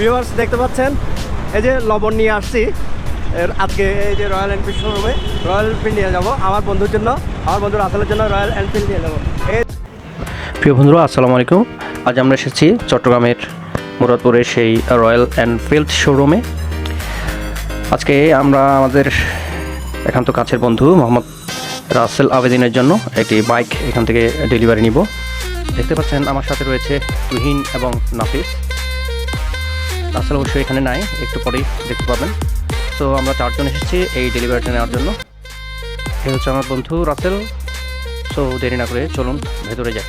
Viewers দেখতে পাচ্ছেন, এই যে লবণ নিয়ে আসছি। এর আজকে এই যে রয়্যাল এনফিল্ড শোরুমে রয়্যাল এনফিল্ড নিয়ে যাব আমার বন্ধুর জন্য, আমার বন্ধুর আসলের জন্য রয়্যাল এনফিল্ড নিয়ে যাব। এই প্রিয় বন্ধুরা, আসসালামু আলাইকুম। আজ আমরা এসেছি চট্টগ্রামের মুরাদপুরের সেই রয়্যাল এনফিল্ড শোরুমে আজকে আমরা আমাদের একান্ত কাছের বন্ধু মোহাম্মদ রাসেল আবেদিনের জন্য একটি বাইক এখান থেকে ডেলিভারি নিব। দেখতে পাচ্ছেন, আমার সাথে রয়েছে তুহিন এবং নাফিস। রাসেল অবশ্যই এখানে নাই, একটু পরেই দেখতে পাবেন। তো আমরা চারজন এসেছি এই ডেলিভারিটা নেওয়ার জন্য। এই হচ্ছে আমার বন্ধু রাসেল। সো দেরি না করে চলুন, ভেতরে যাই।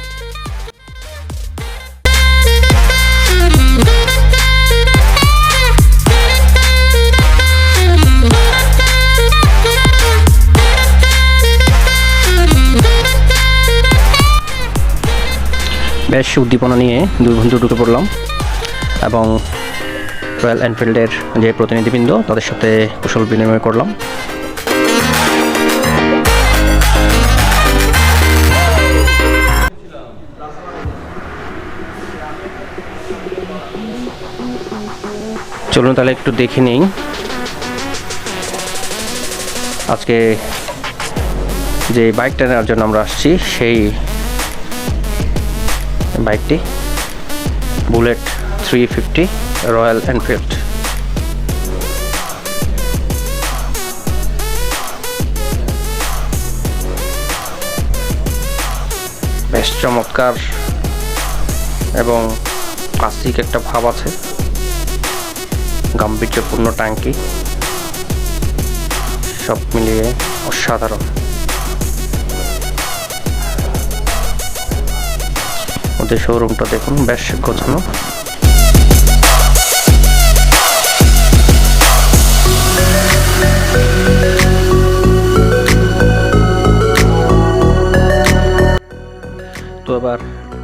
বেশ উদ্দীপনা নিয়ে দুই বন্ধু ঢুকে পড়লাম। এবং রয়্যাল এনফিল্ডের যে প্রতিনিধিবৃন্দ, তাদের সাথে কুশল বিনিময় করলাম। চলুন তাহলে একটু দেখে নিই। আজকে যে বাইকটা নেওয়ার জন্য আমরা আসছি, সেই বাইকটি Bullet three fifty Royal Enfield বেশ চমৎকার এবং ক্লাসিক একটা ভাব আছে। গাম্ভীর্যপূর্ণ ট্যাঙ্কি। সব মিলিয়ে অসাধারণ। ওদের শোরুমটা দেখুন, বেশ গোছানো।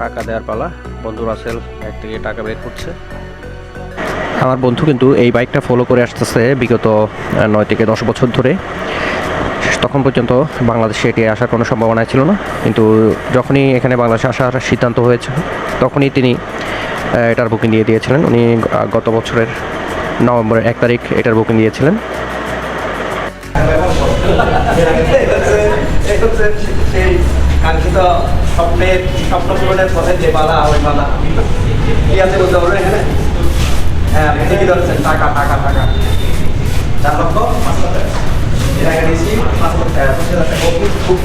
টাকা দেওয়ার পালা। বন্ধু রাসেল এক থেকে টাকা বের করছে। আমার বন্ধু কিন্তু এই বাইকটা ফলো করে আসতেছে বিগত নয় থেকে দশ বছর ধরে। তখন পর্যন্ত বাংলাদেশে এটি আসার কোনো সম্ভাবনা ছিল না। কিন্তু যখনই এখানে বাংলাদেশে আসার সিদ্ধান্ত হয়েছে, তখনই তিনি এটার বুকিং দিয়ে দিয়েছিলেন। উনি গত বছরের নভেম্বরের এক তারিখ এটার বুকিং দিয়েছিলেন। কাঙ্ক্ষিত স্বপ্নের স্বপ্ন পূরণের পথে যে বাধা, ওই বাধা। কি আছে বলতে পারবেন এখানে? হ্যাঁ আপনি ঠিকই ধরছেন, টাকা টাকা টাকা। চার লক্ষ, পাঁচ লক্ষ এর আগে নিয়েছি পাঁচ লক্ষ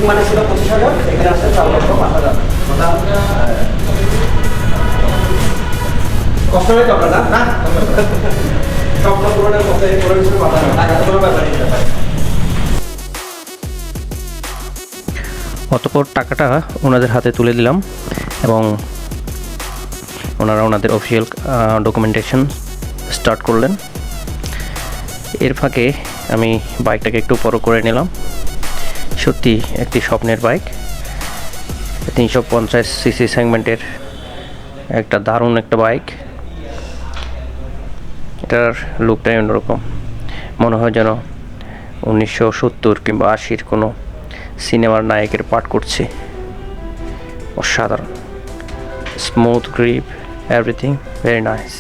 মানে ছিল পঁচিশ হাজার, এখানে আসছে চার লক্ষ, পাঁচ হাজার। কষ্ট হয়ে যাবে না? স্বপ্ন পূরণের কোনো কিছু বাধা। টাকা তো কোনো ব্যাপার নিতে পারে অতপর টাকাটা ওনাদের হাতে তুলে দিলাম এবং ওনারা ওনাদের অফিসিয়াল ডকুমেন্টেশন স্টার্ট করলেন। এর ফাঁকে আমি বাইকটাকে একটু বড় করে নিলাম। সত্যি একটি স্বপ্নের বাইক তিনশো পঞ্চাশ সিসি সেগমেন্টের একটা দারুণ একটা বাইক এটার লুকটাই অন্যরকম। মনে হয় যেন উনিশশো সত্তর কিংবা আশির কোনো সিনেমার নায়কের পাঠ করছে। অসাধারণ। Smooth grip, everything, very nice.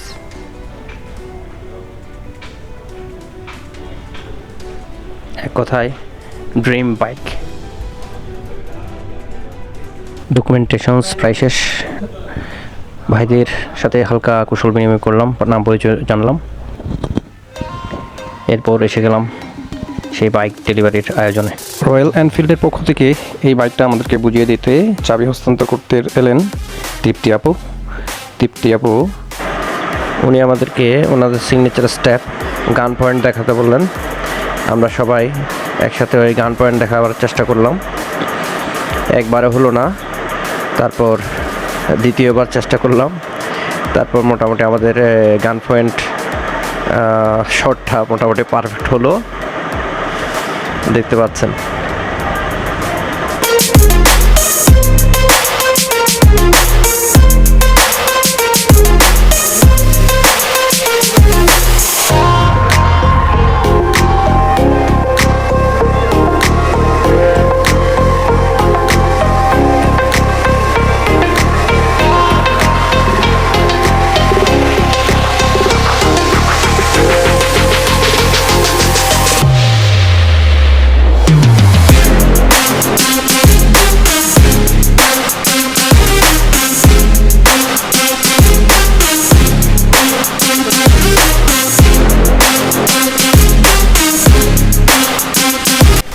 এক কথায়, ড্রিম বাইক। ডকুমেন্টেশনস প্রায় শেষ। ভাইদের সাথে হালকা কুশল বিনিময় করলাম, নাম পরিচয় জানলাম। এরপর এসে গেলাম সেই বাইক ডেলিভারির আয়োজনে। রয়্যাল এনফিল্ডের পক্ষ থেকে এই বাইকটা আমাদেরকে বুঝিয়ে দিতে চাবি হস্তান্তর করতে এলেন তৃপ্তি আপু। তৃপ্তি আপু, উনি আমাদেরকে ওনাদের সিগনেচার স্টেপ গান পয়েন্ট দেখাতে বললেন। আমরা সবাই একসাথে ওই গান পয়েন্ট দেখাবার চেষ্টা করলাম। একবারে হলো না, তারপর দ্বিতীয়বার চেষ্টা করলাম। তারপর মোটামুটি আমাদের গান পয়েন্ট শটটা মোটামুটি পারফেক্ট হলো। দেখতে পাচ্ছেন।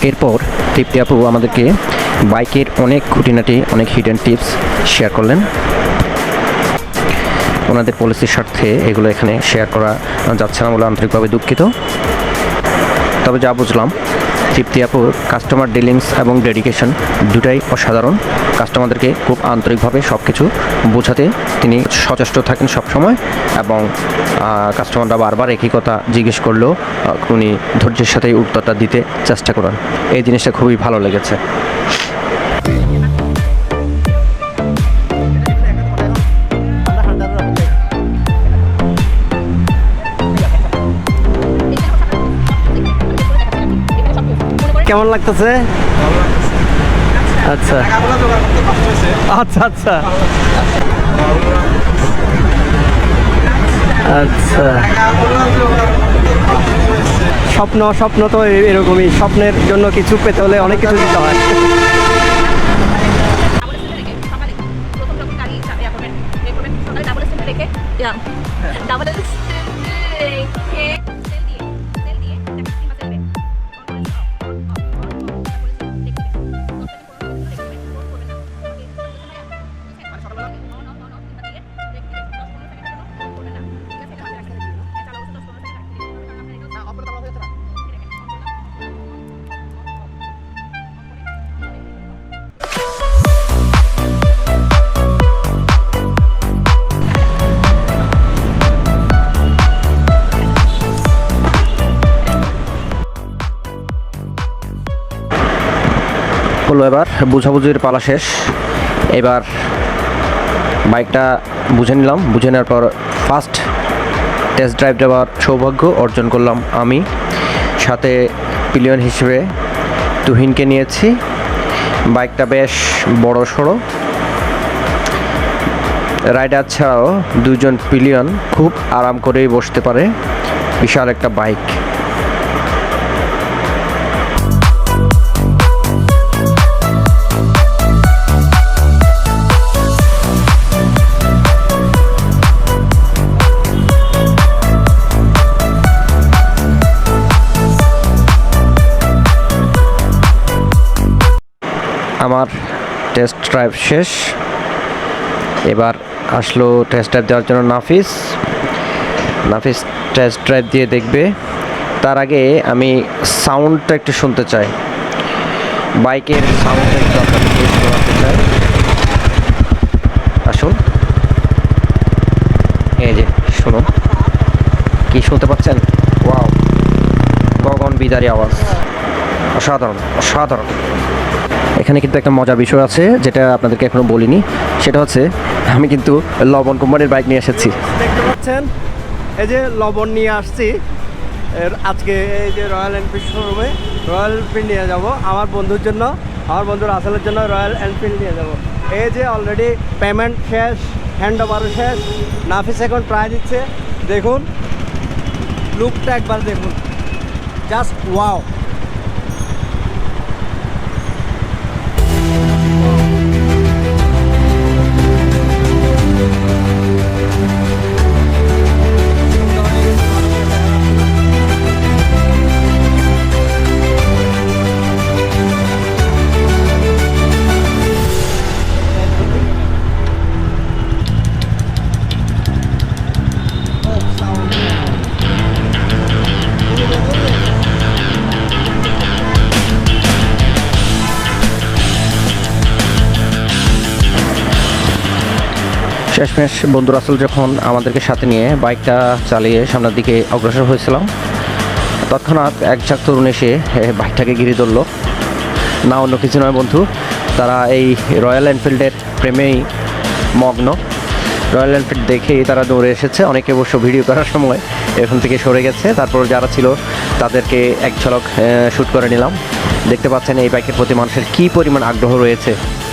এরপর তৃপ্তি আপু আমাদেরকে বাইকের অনেক খুঁটিনাটি, অনেক হিডেন টিপস শেয়ার করলেন। ওনাদের পলিসির স্বার্থে এগুলো এখানে শেয়ার করা যাচ্ছে না বলে আন্তরিকভাবে দুঃখিত। তবে যা বুঝলাম তৃপ্তি আপুর কাস্টমার ডিলিংস এবং ডেডিকেশন দুটাই অসাধারণ। কাস্টমারদেরকে খুব আন্তরিকভাবে সব কিছু বোঝাতে তিনি সচেষ্ট থাকেন সবসময় এবং কাস্টমাররা বারবার একই কথা জিজ্ঞেস করলেও উনি ধৈর্যের সাথে উত্তরটা দিতে চেষ্টা করেন। এই জিনিসটা খুবই ভালো লেগেছে। কেমন লাগতেছে? আচ্ছা। আচ্ছা আচ্ছা। আচ্ছা। স্বপ্ন স্বপ্ন তো এরকমই। স্বপ্নের জন্য কিছু পেতে হলে অনেক কিছু দিতে হয়। ডাবল হলো এবার, বুঝাবুঝির পালা শেষ। এবার বাইকটা বুঝে নিলাম। বুঝে নেওয়ার পর ফার্স্ট টেস্ট ড্রাইভ দেওয়ার সৌভাগ্য অর্জন করলাম আমি। সাথে পিলিয়ন হিসেবে তুহিনকে নিয়েছি। বাইকটা বেশ বড় সড়ো। রাইডার ছাড়াও দুজন পিলিয়ন খুব আরাম করেই বসতে পারে। বিশাল একটা বাইক। টেস্ট ড্রাইভ শেষ। এবার আসলো টেস্ট ড্রাইভ দেওয়ার জন্য নাফিস। নাফিস টেস্ট ড্রাইভ দিয়ে দেখবে। তার আগে আমি সাউন্ডটা একটু শুনতে চাই। বাইকের সাউন্ডটা একটু চাই। আসুন। এই যে, শুনুন। কি শুনতে পাচ্ছেন? ওয়াও। গগন বিদারি আওয়াজ। অসাধারণ অসাধারণ। এখানে কিন্তু একটা মজার বিষয় আছে, যেটা আপনাদেরকে এখনও বলিনি। সেটা হচ্ছে, আমি কিন্তু লবণ কোম্পানির বাইক নিয়ে এসেছি। দেখতে পাচ্ছেন? এই যে লবণ নিয়ে আসছি। আজকে এই যে রয়্যাল এনফিল্ড শোরুমে রয়্যাল এনফিল্ড নিয়ে যাব। আমার বন্ধুর জন্য, আমার বন্ধুর আসলের জন্য রয়্যাল এনফিল্ড নিয়ে যাব। এই যে অলরেডি পেমেন্ট শেষ হ্যান্ড ওভারও শেষ, নাফিস এখন ট্রাই দিচ্ছে। দেখুন লুকটা একবার দেখুন। জাস্ট ওয়াও শেষমেশ বন্ধু রাসেল যখন আমাদেরকে সাথে নিয়ে বাইকটা চালিয়ে সামনের দিকে অগ্রসর হয়েছিলাম, তৎক্ষণাৎ এক ঝাঁক তরুণ এসে বাইকটাকে ঘিরে ধরলো। না, অন্য কিছু নয় বন্ধু, তারা এই রয়্যাল এনফিল্ডের প্রেমেই মগ্ন। রয়্যাল এনফিল্ড দেখেই তারা দৌড়ে এসেছে, অনেকে অবশ্য ভিডিও করার সময় এখান থেকে সরে গেছে। তারপর যারা ছিল, তাদেরকে এক ঝলক শ্যুট করে নিলাম। দেখতে পাচ্ছেন এই বাইকের প্রতি মানুষের কী পরিমাণ আগ্রহ রয়েছে।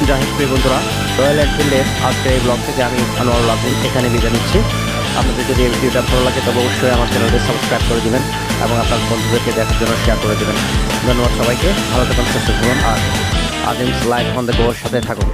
যাই হোক বন্ধুরা রয়্যাল এনফিল্ডের আজকের এই ব্লগ থেকে আমি আনোয়ার আব্দুল এখানে বিদায় নিচ্ছি। আপনাদের যদি এই ভিডিওটা ভালো লাগে, তবে অবশ্যই আমার চ্যানেলটি সাবস্ক্রাইব করে দেবেন এবং আপনার বন্ধুদেরকে দেখার জন্য শেয়ার করে দেবেন। ধন্যবাদ সবাইকে, ভালো থাকুন, সুস্থ থাকুন, আর আদিমস লাইফ অন দ্য গোর সাথে থাকুন।